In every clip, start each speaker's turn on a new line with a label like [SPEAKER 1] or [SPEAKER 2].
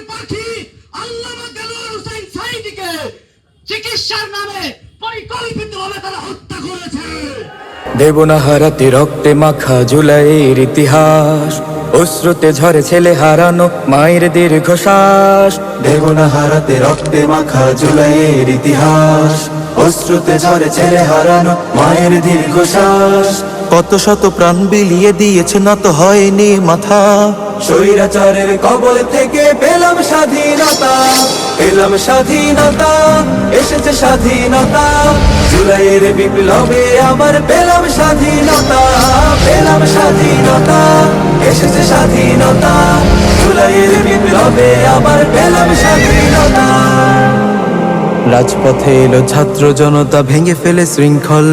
[SPEAKER 1] দেশের পাখি আল্লামা দেলোয়ার হোসেন সাইদিকে চিকিৎসার নামে পরিকল্পিতভাবে তারা হত্যা করেছে।
[SPEAKER 2] দেব না হারাতে রক্তে মাখা জুলাইয়ের ইতিহাস, অশ্রুতে ঝরে ছেলে হারানো মায়ের দীর্ঘশ্বাস।
[SPEAKER 3] দেবনাহারাতে রক্তে মাখা জুলাইয়ের ইতিহাস অশ্রুতে ঝরে ছেলে হারানো মায়ের দীর্ঘশ্বাস। কত শত প্রাণ বিলিয়ে দিয়েছে না তো হয়নি মাথা। স্বৈরাচারের কবল থেকে পেলাম স্বাধীনতা পেলাম স্বাধীনতা এসেছে স্বাধীনতা। জুলাইয়ের বিপ্লবে আমার পেলাম স্বাধীনতা পেলাম স্বাধীনতা এসেছে স্বাধীনতা। জুলাইয়ের বিপ্লবে আমার পেলাম স্বাধীনতা। রাজপথে এলো ছাত্র জনতা, ভেঙে ফেলে শৃঙ্খল।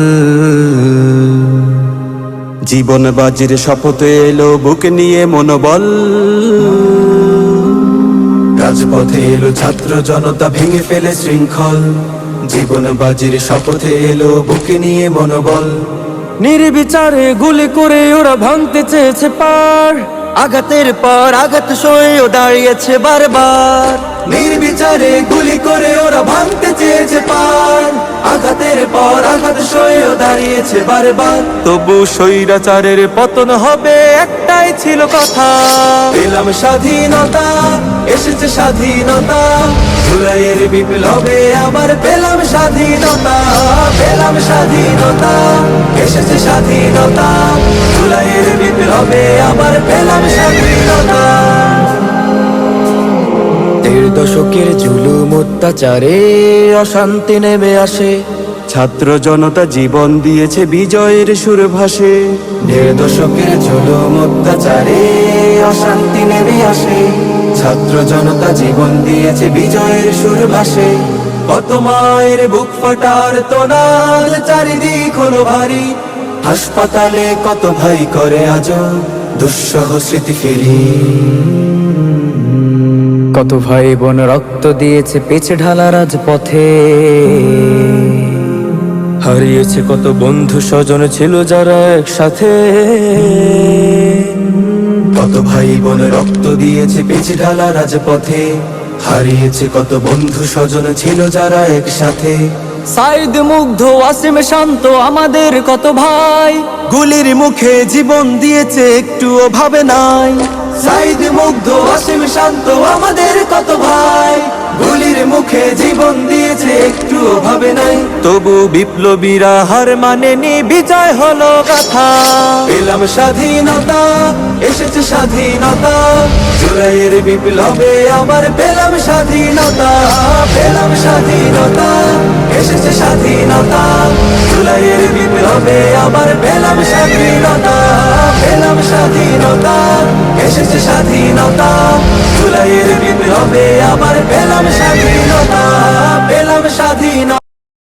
[SPEAKER 3] জীবন বাজির শপথে এলো বুক নিয়ে মনোবল। রাজপথে এলো ছাত্র জনতা, ভেঙে ফেলে শৃঙ্খল। জীবন বাজির শপথে এলো বুকে নিয়ে মনোবল।
[SPEAKER 2] নির্বিচারে গুলি করে ওরা ভাঙতে চেয়েছে পার। আঘাতের পর আঘাত সয়েও দাঁড়িয়েছে বারবার।
[SPEAKER 3] নির্বিচারে গুলি করে ওরা ভাঙতে চেয়েছে পার আঘাতের পর আঘাত সয়েও দাঁড়িয়েছে বারবার। তবু স্বৈরাচারের পতন হবে একটাই ছিল কথা। পেলাম স্বাধীনতা এসেছে স্বাধীনতা। জুলাইয়ের বিপ্লবে আবার পেলাম স্বাধীনতা পেলাম স্বাধীনতা এসেছে স্বাধীনতা।
[SPEAKER 2] দেড় দশকের জুলুম অত্যাচারে অশান্তি নেমে আসে।
[SPEAKER 3] ছাত্র জনতা জীবন দিয়েছে বিজয়ের সুর ভাসে দেড় দশকের জুলুম অত্যাচারে অশান্তি নেমে আসে। ছাত্র জনতা জীবন দিয়েছে বিজয়ের সুর ভাসে কত মায়ের বুক ফাটার তোনার চারিদিক হলো ভারী। হাসপাতালে কত ভাই করে আজ দুঃসহ স্মৃতি ফেরি।
[SPEAKER 2] কত ভাই বোন রক্ত দিয়েছে পেছে ঢালা রাজপথে। হারিয়েছে কত বন্ধু স্বজন ছিল যারা একসাথে।
[SPEAKER 3] কত ভাই বোন রক্ত দিয়েছে পেছে ঢালা রাজপথে। হারিয়েছে কত বন্ধু স্বজন ছিল যারা একসাথে।
[SPEAKER 2] সাইদ মুগ্ধ ওয়াসিম শান্ত আমাদের কত ভাই?
[SPEAKER 3] গুলির মুখে জীবন দিয়েছে একটুও ভাবে নাই। সাইদ মুগ্ধ অসীম শান্ত আমাদের কত ভাই? গুলির মুখে জীবন দিয়েছে একটুও ভাবে নাই। তবু বিপ্লবীরা হার মানেনি বিজয় হলো কথা পেলাম স্বাধীনতা এসেছে স্বাধীনতা। জুলাইয়ের বিপ্লবে আবার পেলাম স্বাধীনতা পেলাম স্বাধীনতা। এসেছে স্বাধীনতা। জুলাইয়ের বিপ্লবে আবার পেলাম স্বাধীনতা পেলাম স্বাধীনতা, এসেছে স্বাধীনতা। জুলাইয়ের বিপ্লবে আবার পেলাম